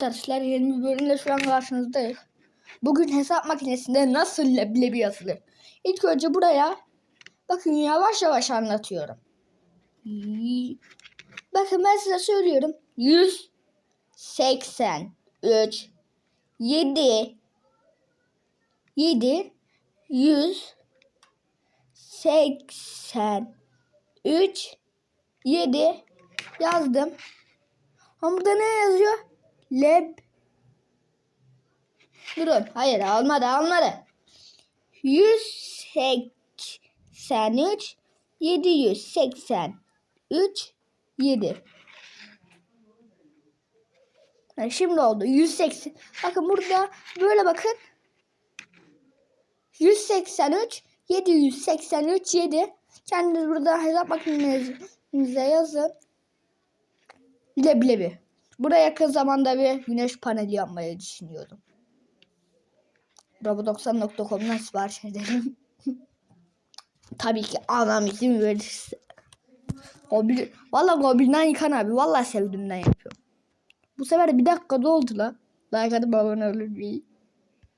Arkadaşlar yeni bir bölümle şu an karşınızdayız. Bugün hesap makinesinde nasıl leblebi yazılır? İlk önce buraya bakın yavaş yavaş anlatıyorum. Bakın ben size söylüyorum. 183 7 7 100 83 7 yazdım. Ama burada ne yazıyor? Leb. Durun. Hayır almadı almadı. 183 783 7. Ha, şimdi oldu. 180. Bakın burada böyle bakın. 183 783 7. Kendiniz burada hesap makinenize yazın. Leblebi. Buraya yakın zamanda bir güneş paneli yapmayı düşünüyorum. Robo90.com'dan sipariş edelim. Tabii ki anam izin verirse. Gobil, valla Gobil'den yıkan abi. Valla sevdiğimden yapıyorum. Bu sefer bir dakikada oldu la. Like atıp abone olun.